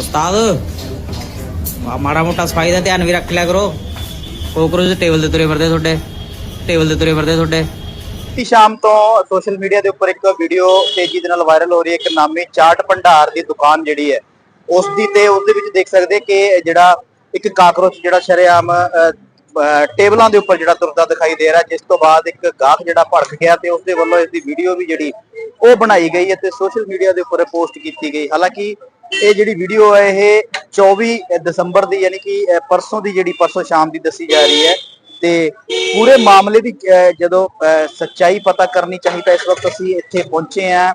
ਉਸਤਾਦ ਮਾੜਾ ਮੋਟਾ ਸਫ਼ਾਈ ਦਾ ਧਿਆਨ ਵੀ ਰੱਖ ਲਿਆ ਕਰੋ। ਕੋਕਰੋਚ ਟੇਬਲ ਤੇ ਤੁਰੇ ਫਿਰਦੇ ਤੁਹਾਡੇ, ਟੇਬਲ ਤੇ ਤੁਰੇ ਫਿਰਦੇ ਤੁਹਾਡੇ। ਬੀਤੀ ਸ਼ਾਮ ਤੋਂ ਸੋਸ਼ਲ ਮੀਡੀਆ ਦੇ ਉੱਪਰ ਇੱਕ ਵੀਡੀਓ ਤੇਜ਼ੀ ਦੇ ਨਾਲ ਵਾਇਰਲ ਹੋ ਰਹੀ ਹੈ। ਇੱਕ ਨਾਮੀ ਚਾਟ ਭੰਡਾਰ ਦੀ ਦੁਕਾਨ ਜਿਹੜੀ ਹੈ ਉਸ ਦੀ ਤੇ ਉਸ ਦੇ ਵਿੱਚ ਦੇਖ ਸਕਦੇ ਕਿ ਜਿਹੜਾ ਇੱਕ ਕਾਕਰੋਚ, ਜਿਹੜਾ ਸ਼ਰੇਆਮ ਟੇਬਲਾਂ ਦੇ ਉੱਪਰ ਜਿਹੜਾ ਤੁਰਦਾ ਦਿਖਾਈ ਦੇ ਰਿਹਾ, ਜਿਸ ਤੋਂ ਬਾਅਦ ਇੱਕ ਗਾਹਕ ਜਿਹੜਾ ਭੜਕ ਗਿਆ ਤੇ ਉਸ ਦੇ ਵੱਲੋਂ ਇਸ ਦੀ ਵੀਡੀਓ ਵੀ ਜਿਹੜੀ ਉਹ ਬਣਾਈ ਗਈ ਹੈ ਤੇ ਸੋਸ਼ਲ ਮੀਡੀਆ ਦੇ ਉੱਪਰ ਪੋਸਟ ਕੀਤੀ ਗਈ। ਹਾਲਾਂਕਿ ਇਹ ਜਿਹੜੀ ਵੀਡੀਓ ਹੈ ਇਹ 24 ਦਸੰਬਰ ਦੀ ਯਾਨੀ ਕਿ ਪਰਸੋਂ ਦੀ ਜਿਹੜੀ ਪਰਸੋਂ ਸ਼ਾਮ ਦੀ ਦੱਸੀ ਜਾ ਰਹੀ ਹੈ ਤੇ ਪੂਰੇ ਮਾਮਲੇ ਦੀ ਜਦੋਂ ਸੱਚਾਈ ਪਤਾ ਕਰਨੀ ਚਾਹੀ ਤਾਂ ਇਸ ਵਕਤ ਅਸੀਂ ਇੱਥੇ ਪਹੁੰਚੇ ਆ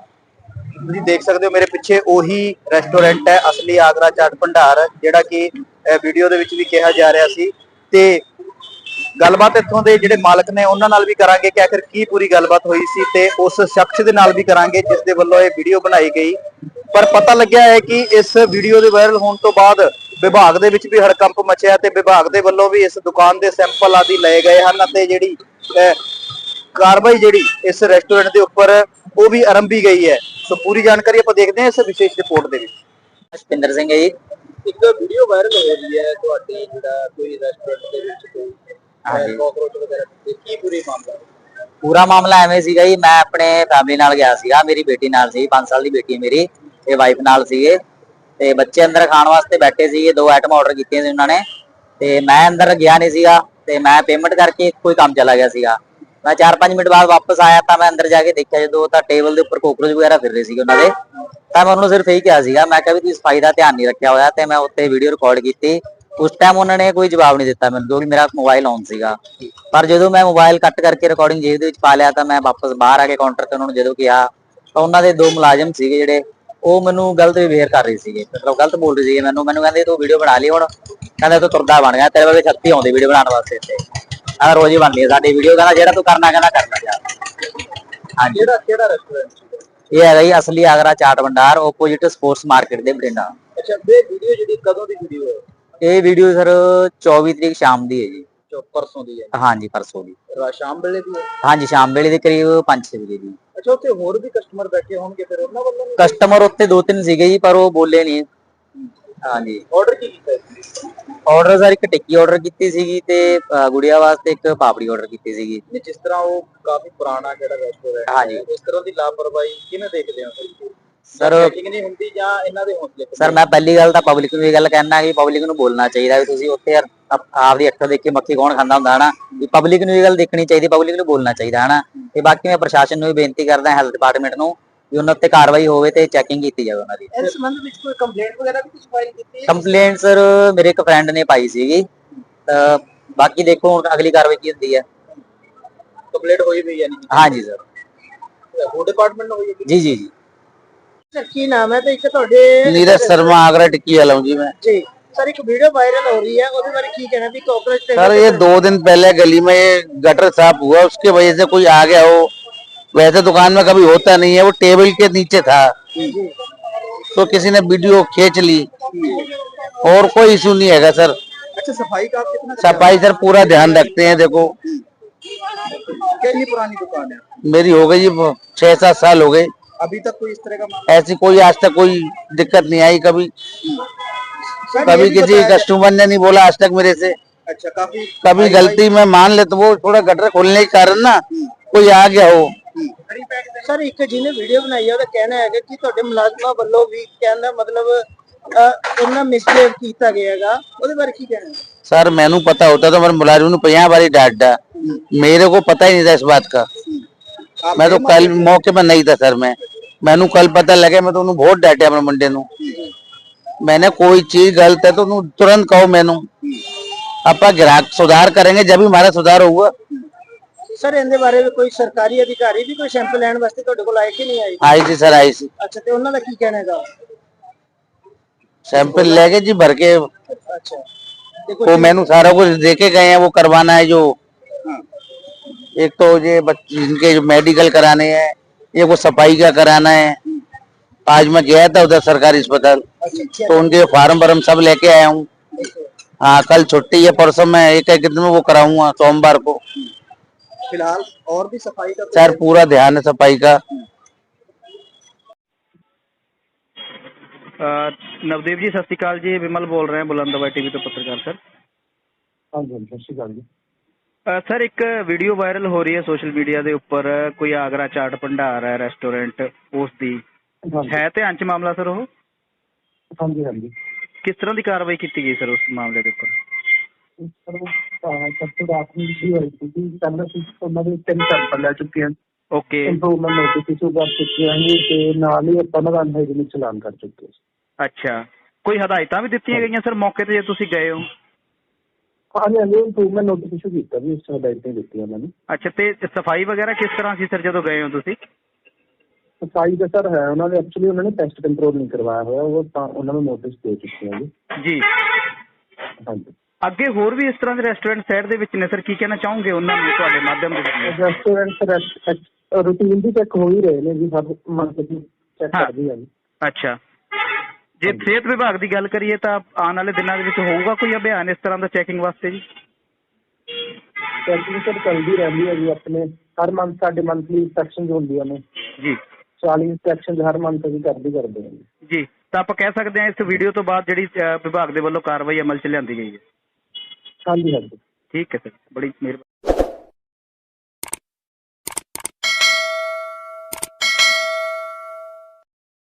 ਤੁਸੀਂ ਦੇਖ ਸਕਦੇ ਹੋ ਮੇਰੇ ਪਿੱਛੇ ਉਹੀ ਰੈਸਟੋਰੈਂਟ ਹੈ, ਅਸਲੀ ਆਗਰਾ ਚਾਟ ਭੰਡਾਰ, ਜਿਹੜਾ ਕਿ ਵੀਡੀਓ ਦੇ ਵਿੱਚ ਵੀ ਕਿਹਾ ਜਾ ਰਿਹਾ ਸੀ। ਤੇ ਗੱਲਬਾਤ ਇੱਥੋਂ ਦੇ ਜਿਹੜੇ ਮਾਲਕ ਨੇ, ਉਹਨਾਂ ਨਾਲ ਵੀ ਕਰਾਂਗੇ ਕਿ ਆਖਿਰ ਕੀ ਪੂਰੀ ਗੱਲਬਾਤ ਹੋਈ ਸੀ ਤੇ ਉਸ ਸ਼ਖਸ ਦੇ ਨਾਲ ਵੀ ਕਰਾਂਗੇ, ਜਿਸ ਦੇ ਵੱਲੋਂ ਇਹ ਵੀਡੀਓ ਬਣਾਈ ਗਈ। ਪਰ ਪਤਾ ਲੱਗਿਆ ਹੈ ਕਿ ਇਸ ਵੀਡੀਓ ਦੇ ਵਾਇਰਲ ਹੋਣ ਤੋਂ ਬਾਅਦ ਵਿਭਾਗ ਦੇ ਵਿੱਚ ਵੀ ਹੜਕੰਪ ਮਚਿਆ ਤੇ ਵਿਭਾਗ ਦੇ ਵੱਲੋਂ ਵੀ ਇਸ ਦੁਕਾਨ ਦੇ ਸੈਂਪਲ ਆਦਿ ਲਏ ਗਏ ਹਨ ਅਤੇ ਜਿਹੜੀ ਕਾਰਵਾਈ ਜਿਹੜੀ ਇਸ ਰੈਸਟੋਰੈਂਟ ਦੇ ਉੱਪਰ ਉਹ ਵੀ ਆਰੰਭੀ ਗਈ ਹੈ। ਸੋ ਪੂਰੀ ਜਾਣਕਾਰੀ ਆਪਾਂ ਦੇਖਦੇ ਹਾਂ ਇਸ ਵਿਸ਼ੇਸ਼ ਰਿਪੋਰਟ ਦੇ ਵਿੱਚ। ਭਿੰਦਰ ਸਿੰਘ ਹੈ ਜੀ। ਇੱਕ ਵੀਡੀਓ ਵਾਇਰਲ ਹੋ ਰਹੀ ਹੈ ਤੁਹਾਡੇ ਜਿਹੜਾ ਕੋਈ ਰੈਸਟੋਰੈਂਟ ਦੇ ਵਿੱਚ ਕੋਈ। ਕਾਕਰੋਚ ਵਗੈਰਾ ਕੀ ਪੂਰੀ ਮਾਮਲਾ? ਪੂਰਾ ਮਾਮਲਾ ਐਵੇਂ ਸੀਗਾ ਜੀ ਮੈਂ ਆਪਣੇ ਫੈਮਿਲੀ ਨਾਲ ਗਿਆ ਸੀਗਾ ਮੇਰੀ ਬੇਟੀ ਨਾਲ ਸੀ 5 ਸਾਲ ਦੀ ਬੇਟੀ ਹੈ ਮੇਰੀ। ਤੇ ਵਾਈਫ ਨਾਲ ਸੀਗੇ ਤੇ ਬੱਚੇ ਅੰਦਰ ਖਾਣ ਵਾਸਤੇ ਬੈਠੇ ਸੀਗੇ, ਦੋ ਆਈਟਮ ਆਰਡਰ ਕੀਤੀਆਂ ਸੀ ਉਹਨਾਂ ਨੇ ਤੇ ਮੈਂ ਅੰਦਰ ਗਿਆ ਨਹੀਂ ਸੀਗਾ ਤੇ ਮੈਂ ਪੇਮੈਂਟ ਕਰਕੇ ਕੋਈ ਕੰਮ ਚਲਾ ਗਿਆ ਸੀਗਾ। ਮੈਂ 4-5 ਮਿੰਟ ਬਾਅਦ ਵਾਪਸ ਆਇਆ ਤਾਂ ਮੈਂ ਅੰਦਰ ਜਾ ਕੇ ਦੇਖਿਆ ਜਦੋਂ ਤਾਂ ਟੇਬਲ ਦੇ ਉੱਪਰ ਕੋਕਰੋਚ ਵਗੈਰਾ ਫਿਰ ਰਹੇ ਸੀਗੇ ਉਹਨਾਂ ਦੇ। ਤਾਂ ਮੈਂ ਉਹਨਾਂ ਸਿਰਫ ਇਹੀ ਕਿਹਾ ਸੀਗਾ, ਮੈਂ ਕਿਹਾ ਵੀ ਤੁਸੀਂ ਸਫ਼ਾਈ ਦਾ ਧਿਆਨ ਨਹੀਂ ਰੱਖਿਆ ਹੋਇਆ ਤੇ ਮੈਂ ਉੱਤੇ ਵੀਡੀਓ ਰਿਕਾਰਡ ਕੀਤੀ। ਉਸ ਟਾਈਮ ਉਹਨਾਂ ਨੇ ਕੋਈ ਜਵਾਬ ਨਹੀਂ ਦਿੱਤਾ ਮੈਨੂੰ ਕਿਉਂਕਿ ਮੇਰਾ ਮੋਬਾਈਲ ਔਨ ਸੀਗਾ। ਪਰ ਜਦੋਂ ਮੈਂ ਮੋਬਾਈਲ ਕੱਟ ਕਰਕੇ ਰਿਕਾਰਡਿੰਗ ਜੇਬ ਦੇ ਵਿੱਚ ਪਾ ਲਿਆ ਤਾਂ ਮੈਂ ਵਾਪਸ ਬਾਹਰ ਆ ਕੇ ਕਾਊਂਟਰ ਤੇ ਉਹਨਾਂ ਨੂੰ ਜਦੋਂ ਕਿਹਾ ਤਾਂ ਉਹਨਾਂ ਦੇ ਦੋ ਮੁਲਾਜ਼ਮ ਸੀਗੇ ਜਿਹੜੇ ਉਹ ਮੈਨੂੰ ਗਲਤ ਬਿਹੇਵ ਕਰ ਰਹੇ ਸੀਗੇ। ਮਤਲਬ ਗਲਤ ਬੋਲ ਰਹੇ ਸੀਗੇ ਮੈਨੂੰ। ਮੈਨੂੰ ਕਹਿੰਦੇ ਤੂੰ ਵੀਡੀਓ ਬਣਾ ਲਈ ਹੁਣ। ਕਹਿੰਦਾ ਤੂੰ ਤੁਰਦਾ ਬਣ ਗਿਆ। ਤੇਰੇ ਵਰਗੇ 36 ਆਉਂਦੇ ਵੀਡੀਓ ਬਣਾਉਣ ਵਾਸਤੇ ਇੱਥੇ। ਆ ਰੋਜ਼ ਹੀ ਬਣਦੀ ਹੈ ਸਾਡੀ ਵੀਡੀਓ ਕਹਿੰਦਾ ਜਿਹੜਾ ਤੂੰ ਕਰਨਾ ਕਹਿੰਦਾ ਕਰਨਾ ਯਾਰ। ਹਾਂਜੀ। ਕਿਹੜਾ ਕਿਹੜਾ ਰੈਸਟੋਰੈਂਟ ਇਹ ਹੈਗਾ ਜੀ ਅਸਲੀ ਆਗਰਾ ਚਾਟ ਭੰਡਾਰ ਆਪੋਜ਼ਿਟ ਸਪੋਰਟਸ ਮਾਰਕੀਟ ਦੇ ਬਠਿੰਡਾ। ਅੱਛਾ ਇਹ ਵੀਡੀਓ ਜਿਹੜੀ ਕਦੋਂ ਦੀ ਵੀਡੀਓ ਹੈ? ਇਹ ਵੀਡੀਓ ਸਰ 24 ਤਰੀਕ ਸ਼ਾਮ ਦੀ ਹੈ ਜੀ। ਜੋ ਪਰਸੋਂ ਦੀ ਹੈ। ਹਾਂਜੀ ਪਰਸੋਂ ਦੀ। ਰਾ- ਸ਼ਾਮ ਵੇਲੇ ਦੀ ਹੈ? ਹਾਂਜੀ ਸ਼ਾਮ ਵੇਲੇ ਦੇ ਕਰੀਬ 5-6 ਵਜੇ ਦੀ। ਅੱਛਾ ਉੱਥੇ ਹੋਰ ਵੀ ਕਸਟਮਰ ਬੈਠੇ ਹੋਣਗੇ ਫਿਰ ਉਹਨਾਂ ਵੱਲੋਂ ਕਸਟਮਰ ਉੱਤੇ ਦੋ ਤਿੰਨ ਸੀਗੇ ਜੀ ਪਰ ਉਹ ਬੋਲੇ ਨਹੀਂ ਹਾਂਜੀ। ਆਰਡਰ ਕੀ ਕੀਤਾ ਸੀ? ਆਰਡਰ ਸਰ ਇੱਕ ਟਿੱਕੀ ਆਰਡਰ ਕੀਤੀ ਸੀਗੀ ਤੇ ਅ, ਗੁੜੀਆ ਵਾਸਤੇ ਇੱਕ ਪਾਪੜੀ ਆਰਡਰ ਕੀਤੀ ਸੀਗੀ। ਜਿਸ ਤਰ੍ਹਾਂ ਉਹ ਕਾਫੀ ਪੁਰਾਣਾ ਜਿਹੜਾ ਰੈਸਟੋਰੈਂਟ ਹਾਂਜੀ। ਇਸ ਤਰ੍ਹਾਂ ਦੀ ਲਾਪਰਵਾਹੀ ਕਿਵੇਂ ਦੇਖਦੇ ਹੋ Sir, ਚੈਕਿੰਗ ਨਹੀਂ ਹੁੰਦੀ ਜਾਂ ਇਹਨਾਂ ਦੇ ਹੌਸਲੇ ਸਰ ਮੈਂ ਪਹਿਲੀ ਗੱਲ ਤਾਂ ਪਬਲਿਕ ਨੂੰ ਇਹ ਗੱਲ ਕਹਿਣਾ ਕਿ ਪਬਲਿਕ ਨੂੰ ਬੋਲਣਾ ਚਾਹੀਦਾ ਵੀ ਤੁਸੀਂ ਉੱਥੇ ਯਾਰ ਆਪ- ਆਪਦੀ ਅੱਖਾਂ ਦੇਖ ਕੇ ਮੱਖੀ ਕੌਣ ਖਾਂਦਾ ਹੁੰਦਾ ਹਨਾ? ਵੀ ਪਬਲਿਕ ਨੂੰ ਇਹ ਗੱਲ ਦੇਖਣੀ ਚਾਹੀਦੀ ਪਬਲਿਕ ਨੂੰ ਬੋਲਣਾ ਚਾਹੀਦਾ ਹਨਾ? ਤੇ ਬਾਕੀ ਮੈਂ ਪ੍ਰਸ਼ਾਸਨ ਨੂੰ ਵੀ ਬੇਨਤੀ ਕਰਦਾ ਹੈਲਥ ਡਿਪਾਰਟਮੈਂਟ ਨੂੰ ਵੀ ਉਹਨਾਂ ਉੱਤੇ ਕਾਰਵਾਈ ਹੋਵੇ ਤੇ ਚੈਕਿੰਗ ਕੀਤੀ ਜਾਵੇ ਉਹਨਾਂ ਦੀ। ਇਸ ਸੰਬੰਧ ਵਿੱਚ ਕੋਈ ਕੰਪਲੇਂਟ ਵਗੈਰਾ ਵੀ ਤੁਸੀਂ ਫਾਈਲ ਕੀਤੀ ਹੈ? ਕੰਪਲੇਂਟ ਸਰ ਮੇਰੇ ਇੱਕ ਫਰੈਂਡ ਨੇ ਪਾਈ ਸੀਗੀ। ਤਾਂ ਬਾਕੀ ਦੇਖੋ ਹੁਣ ਅਗਲੀ ਕਾਰਵਾਈ ਕੀ ਹੁੰਦੀ ਹੈ। ਕੰਪਲੇਂਟ ਹੋਈ ਵੀ ਹੈ ਨਹੀਂ ਹਾਂਜੀ ਸਰ ਫੂਡ ਡਿਪਾਰਟਮੈਂਟ ਨੂੰ ਹੋਈ ਹੈ? ਜੀ ਜੀ ਜੀ। ਸਰ ਕੀ ਨਾਮ ਹੈ ਤੇ ਇੱਕ ਤੁਹਾਡੇ नीरज शर्मा आगरा टिक्की वाला हूँ जी मैं ਜੀ ਸਰ ਇੱਕ ਵੀਡੀਓ ਵਾਇਰਲ ਹੋ ਰਹੀ ਹੈ ਉਹਦੇ ਬਾਰੇ ਕੀ ਕਹਿਣਾ ਵੀ ਕਾਕਰੋਚ ਤੇ सर ये दो दिन पहले गली में ये गटर साफ हुआ उसके वजह से कोई आ गया हो वैसे दुकान में कभी होता नहीं है वो टेबल के नीचे था तो किसी ने वीडियो खींच ली और कोई इशू नहीं है सर अच्छा सफाई का आप कितना सफाई सर पूरा ध्यान रखते हैं देखो कितनी पुरानी दुकान है मेरी हो गई जी छह सात साल हो गए अभी तक कोई इस तरह का मामला ऐसी कोई आज तक कोई दिक्कत नहीं आई कभी सर, ये कभी भी किसी बताया- कस्टमर ने नहीं बोला आज तक मेरे से अच्छा काफी कभी गलती में मान ले तो वो थोड़ा गटर खोलने के कारण ना कोई आ गया हो ਸਰ ਇੱਕ ਜਿਹਨੇ ਵੀਡੀਓ ਬਣਾਈ ਹੈ ਉਹਦਾ ਕਹਿਣਾ ਹੈਗਾ ਕਿ ਤੁਹਾਡੇ ਮੁਲਾਜ਼ਮਾਂ ਵੱਲੋਂ ਵੀ ਕਹਿਣ ਦਾ ਮਤਲਬ ਅਹ, ਉਹਨਾਂ ਮਿਸਬੀਹੇਵ ਕੀਤਾ ਗਿਆ ਹੈਗਾ ਉਹਦੇ ਬਾਰੇ ਕੀ ਕਹਿਣਾ ਹੈ सर मैनू पता होता तो मेरे मुलाजिम ने पचास बारी डांट डा मेरे को पता ही नहीं था इस बात का मैं तो कल मौके पर नहीं था सर मैं मैनू कल पता लगे मैं तो उन्होंने बहुत डांटे अपने मुंडे नु मैंने कोई चीज गलत है तो उन्होंने तुरंत कहो मैनू ਆਪਾਂ ग्राहक सुधार करेंगे जब भी हमारा सुधार होगा ਸਰ ਇਹਦੇ ਬਾਰੇ ਵੀ ਕੋਈ ਸਰਕਾਰੀ ਅਧਿਕਾਰੀ ਵੀ ਕੋਈ ਸੈਂਪਲ ਲੈਣ ਵਾਸਤੇ ਤੁਹਾਡੇ ਕੋਲ ਆਏ ਕਿ ਨਹੀਂ ਆਏ आई थी सर आई थी ਅੱਛਾ ਤੇ ਉਹਨਾਂ ਦਾ ਕੀ ਕਹਿਣਾ ਹੈਗਾ सैंपल लेके जी भर के ਅੱਛਾ ਤੇ वो मैनू सारा कुछ देके गए हैं वो करवाना है जो एक तो ये बच- जिनके जो मेडिकल कराने हैं ये को सफ़ाई का कराना है। आज मैं गया था उधर सरकारी अस्पताल अच्छा, अच्छा। तो उनके फार्म वार्म सब लेके आया हूँ। हाँ कल छुट्टी है परसों में एक एक दिन में वो कराऊँगा सोमवार को। फ़िलहाल और भी सफ़ाई का सर पूरा ध्यान है सफ़ाई का। नवदेव जी सत्यकाल जी विमल बोल रहे हैं बुलंदवा टीवी तो पत्रकार सर। हाँ जी हाँ सत जी। ਸ਼੍ਰੀ ਇੱਕ ਵੀਡੀਓ ਵਾਇਰਲ ਹੋ ਰਹੀ ਹੈ ਸੋਸ਼ਲ ਮੀਡੀਆ ਦੇ ਉੱਪਰ ਕੋਈ ਆਗਰਾ ਚਾਟ ਭੰਡਾਰ ਹੈ ਰੈਸਟੋਰੈਂਟ ਉਸ ਦੀ ਹੈ ਧਿਆਨ ਚ ਮਾਮਲਾ ਸਰ ਉਹ? ਹਾਂਜੀ ਹਾਂਜੀ। ਕਿਸ ਤਰ੍ਹਾਂ ਦੀ ਕਾਰਵਾਈ ਕੀਤੀ ਗਈ ਸਰ ਉਸ ਮਾਮਲੇ ਦੇ ਉੱਪਰ? ਇਸ ਤਰ੍ਹਾਂ ਸਭ ਤੋਂ ਰਾਤ ਨੂੰ ਵੀ ਹੋਈ ਸੀ ਕਿ ਪਹਿਲਾਂ ਅਸੀਂ ਉਹਨਾਂ ਦੇ ਤਿੰਨ ਸੈਂਪਲ ਲੈ ਚੁੱਕੇ ਹਾਂ। ਓਕੇ। ਇੰਪਰੂਵਮੈਂਟ ਨੋਟਿਸ ਇਸ਼ੂ ਕਰ ਚੁੱਕੇ ਹਾਂ ਜੀ ਤੇ ਨਾਲ ਹੀ ਆਪਾਂ ਉਹਨਾਂ ਦਾ ਅਨਹਾਈਜੀਨਿਕ ਚਲਾਨ ਕਰ ਚੁੱਕੇ ਹਾਂ। ਅੱਛਾ। ਕੋਈ ਹਦਾਇਤਾਂ ਵੀ ਦਿੱਤੀਆਂ ਗਈਆਂ ਸਰ ਮੌਕੇ ਤੇ ਜੇ ਤੁਸੀਂ ਗਏ ਹੋ? ਹਾਂਜੀ ਹਾਂਜੀ ਇੰਪਰੂਵਮੈਂਟ ਨੋਟਿਸ ਇਸ਼ੂ ਕੀਤਾ ਵੀ ਇਸ ਤਰ੍ਹਾਂ ਹਦਾਇਤਾਂ ਦਿੱਤੀਆਂ ਉਹਨਾਂ ਨੇ। ਅੱਛਾ ਤੇ ਸਫ਼ਾਈ ਵਗੈਰਾ ਕਿਸ ਤਰ੍ਹਾਂ ਸੀ ਸਰ ਜਦੋਂ ਗਏ ਹੋ ਤੁਸੀਂ? ਸਫ਼ਾਈ ਦਾ ਸਰ ਹੈ ਉਹਨਾਂ ਨੇ ਐਕਚੁਅਲੀ ਉਹਨਾਂ ਨੇ ਟੈਸਟ ਕੰਟਰੋਲ ਨਹੀਂ ਕਰਵਾਇਆ ਹੋਇਆ ਉਹ ਤਾਂ ਉਹਨਾਂ ਨੂੰ ਨੋਟਿਸ ਦੇ ਚੁੱਕੇ ਹਾਂ ਜੀ। ਜੀ। ਹਾਂਜੀ। ਅੱਗੇ ਹੋਰ ਵੀ ਇਸ ਤਰ੍ਹਾਂ ਦੇ ਰੈਸਟੋਰੈਂਟ ਸ਼ਹਿਰ ਦੇ ਵਿੱਚ ਨੇ ਸਰ ਕੀ ਕਹਿਣਾ ਚਾਹੋਗੇ ਉਹਨਾਂ ਨੂੰ ਤੁਹਾਡੇ ਮਾਧਿਅਮ ਦੇ ਜ਼ਰੀਏ ਰੈਸਟੋਰੈਂਟ ਰੂਟੀਨ ਵੀ ਚੈੱਕ ਹੋ ਹੀ ਰਹੇ ਨੇ ਜੀ ਹਰ ਮੰਥ ਦੀ ਚੈੱਕ। ਕਰਦੀ ਹਾਂ ਜੀ। ਅੱਛਾ। ਜੇ ਸਿਹਤ ਵਿਭਾਗ ਦੀ ਗੱਲ ਕਰੀਏ ਤਾਂ ਆਉਣ ਵਾਲੇ ਦਿਨਾਂ ਦੇ ਵਿੱਚ ਹੋਊਗਾ ਕੋਈ ਅਭਿਆਨ ਇਸ ਤਰ੍ਹਾਂ ਦਾ ਚੈਕਿੰਗ ਵਾਸਤੇ ਜੀ? ਚੈਕਿੰਗ ਸਰ ਚੱਲਦੀ ਰਹਿੰਦੀ ਹੈ ਜੀ ਆਪਣੇ। ਹਰ ਮੰਥ ਸਾਡੇ ਮੰਥਲੀ ਇਨਸਪੈਕਸ਼ਨਸ ਹੁੰਦੀਆਂ ਨੇ। ਜੀ। 40 ਇਨਸਪੈਕਸ਼ਨਸ ਹਰ ਮੰਥ ਅਸੀਂ ਕਰਦੇ ਕਰਦੇ ਹਾਂ ਜੀ। ਤਾਂ ਆਪਾਂ ਕਹਿ ਸਕਦੇ ਹਾਂ ਇਸ ਵੀਡੀਓ ਤੋਂ ਬਾਅਦ ਜਿਹੜੀ ਵਿਭਾਗ ਦੇ ਵੱਲੋਂ ਕਾਰਵਾਈ ਅਮਲ 'ਚ ਲਿਆਂਦੀ ਗਈ ਹੈ। ਹਾਂਜੀ ਹਾਂਜੀ। ਠੀਕ ਹੈ ਸਰ। ਬੜੀ ਮਿਹਰਬਾਨੀ।